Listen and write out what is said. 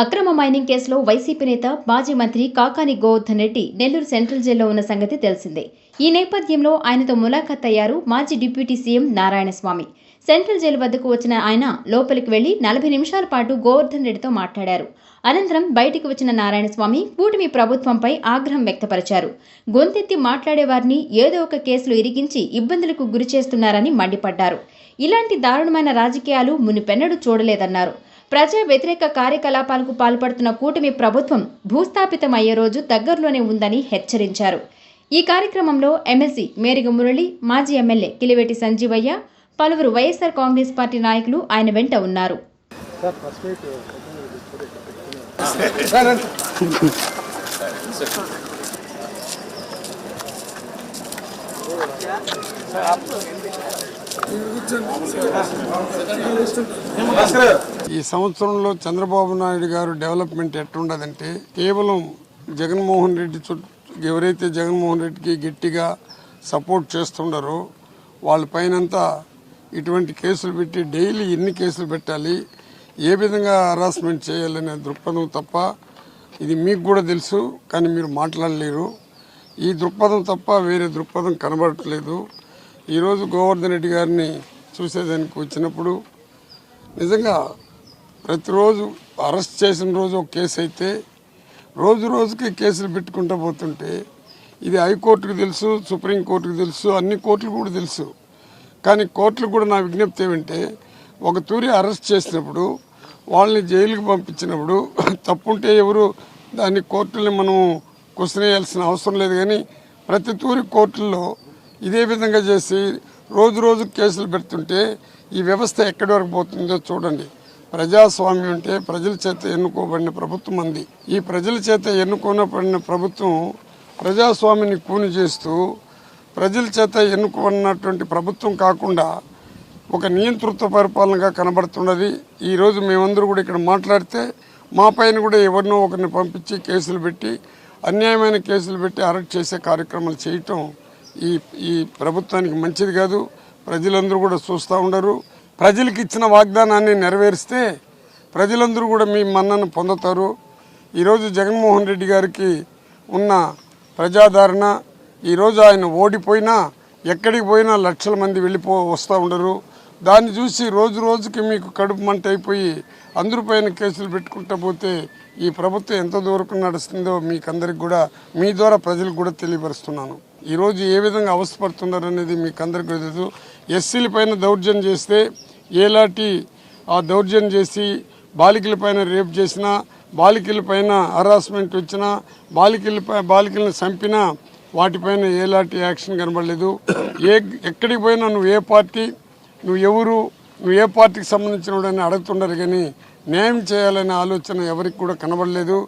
అక్రమ మైనింగ్ కేసులో వైసీపీ నేత మాజీ మంత్రి కాకాని గోవర్ధన్ రెడ్డి నెల్లూరు సెంట్రల్ జైల్లో ఉన్న సంగతి తెలిసిందే. ఈ నేపథ్యంలో ఆయనతో ములాఖత్ అయ్యారు మాజీ deputy CM Narayanaswamy. Central jail వద్దకు వచ్చిన ఆయన లోపలికి వెళ్ళి నలభై నిమిషాల పాటు గోవర్ధన్ రెడ్డితో మాట్లాడారు. అనంతరం బయటికి వచ్చిన నారాయణస్వామి కూటమి ప్రభుత్వంపై ఆగ్రహం వ్యక్తపరిచారు. గొంతెత్తి మాట్లాడే వారిని ఏదో ఒక కేసులు ఇరిగించి ఇబ్బందులకు గురి చేస్తున్నారని మండిపడ్డారు. ఇలాంటి దారుణమైన రాజకీయాలు మునిపెన్నడూ చూడలేదన్నారు. ప్రజా వ్యతిరేక కార్యకలాపాలకు పాల్పడుతున్న కూటమి ప్రభుత్వం భూస్థాపితం అయ్యే రోజు దగ్గరలోనే ఉందని హెచ్చరించారు. ఈ కార్యక్రమంలో ఎమ్మెల్సీ మేరిగ మురళి మాజీ ఎమ్మెల్యే కిలివేటి సంజీవయ్య పలువురు వైఎస్ఆర్ కాంగ్రెస్ పార్టీ నాయకులు ఆయన వెంట ఉన్నారు. ఈ సంవత్సరంలో చంద్రబాబు నాయుడు గారు డెవలప్మెంట్ ఎట్లుండదంటే కేవలం జగన్మోహన్ రెడ్డి చుట్టూ ఎవరైతే జగన్మోహన్ రెడ్డికి గట్టిగా సపోర్ట్ చేస్తుండారో వాళ్ళ పైనంతా ఇటువంటి కేసులు పెట్టి డైలీ ఎన్ని కేసులు పెట్టాలి ఏ విధంగా హరాస్మెంట్ చేయాలనే దృక్పథం తప్ప ఇది మీకు కూడా తెలుసు కానీ మీరు మాట్లాడలేరు. ఈ దృక్పథం తప్ప వేరే దృక్పథం కనబడట్లేదు. ఈరోజు గోవర్ధన్ రెడ్డి గారిని చూసేదానికి వచ్చినప్పుడు నిజంగా ప్రతిరోజు అరెస్ట్ చేసిన రోజు ఒక కేసు అయితే రోజు రోజుకి కేసులు పెట్టుకుంటూ పోతుంటే ఇది హైకోర్టుకు తెలుసు సుప్రీంకోర్టుకు తెలుసు అన్ని కోర్టులు కూడా తెలుసు. కానీ కోర్టులు కూడా నా విజ్ఞప్తి ఏమంటే ఒక తూరి అరెస్ట్ చేసినప్పుడు వాళ్ళని జైలుకి పంపించినప్పుడు తప్పుంటే ఎవరు దాన్ని కోర్టుల్ని మనం క్వశ్చన్ వేయాల్సిన అవసరం లేదు కానీ ప్రతి తూరి కోర్టుల్లో ఇదే విధంగా చేసి రోజు రోజు కేసులు పెడుతుంటే ఈ వ్యవస్థ ఎక్కడి వరకు పోతుందో చూడండి. ప్రజాస్వామ్యం అంటే ప్రజల చేత ఎన్నుకోబడిన ప్రభుత్వం అంది. ఈ ప్రజల చేత ఎన్నుకోనబడిన ప్రభుత్వం ప్రజాస్వామ్యాన్ని కూని చేస్తూ ప్రజల చేత ఎన్నుకున్నటువంటి ప్రభుత్వం కాకుండా ఒక నియంతృత్వ పరిపాలనగా కనబడుతున్నది. ఈరోజు మేమందరూ కూడా ఇక్కడ మాట్లాడితే మా పైన కూడా ఎవరినో ఒకరిని పంపించి కేసులు పెట్టి అన్యాయమైన కేసులు పెట్టి అరెస్ట్ చేసే కార్యక్రమాలు చేయటం ఈ ఈ ప్రభుత్వానికి మంచిది కాదు. ప్రజలందరూ కూడా చూస్తూ ఉండరు. ప్రజలకు ఇచ్చిన వాగ్దానాన్ని నెరవేరిస్తే ప్రజలందరూ కూడా మీ మన్నను పొందుతారు. ఈరోజు జగన్మోహన్ రెడ్డి గారికి ఉన్న ప్రజాదరణ ఈరోజు ఆయన ఓడిపోయినా ఎక్కడికి పోయినా లక్షల మంది వెళ్ళిపో వస్తూ ఉండరు. దాన్ని చూసి రోజు రోజుకి మీకు కడుపు మంట అయిపోయి అందరిపైన కేసులు పెట్టుకుంటా పోతే ఈ ప్రభుత్వం ఎంత దూరకు నడుస్తుందో మీకు అందరికి కూడా మీ ద్వారా ప్రజలకు కూడా తెలియపరుస్తున్నాను. ఈరోజు ఏ విధంగా అవసరపడుతున్నారు అనేది మీకు అందరికీ తెలుసు. ఎస్సీల పైన దౌర్జన్యం చేస్తే ఏలాంటి ఆ దౌర్జన్యం చేసి బాలికల పైన రేప్ చేసినా బాలికల పైన హరాస్మెంట్ వచ్చినా బాలికల బాలికలను చంపినా వాటిపైన ఏలాంటి యాక్షన్ కనబడలేదు. ఏ ఎక్కడికి పోయినా నువ్వు ఏ పార్టీ నువ్వు ఎవరు నువ్వు ఏ పార్టీకి సంబంధించిన అడుగుతుండరు కానీ న్యాయం చేయాలనే ఆలోచన ఎవరికి కూడా కనబడలేదు.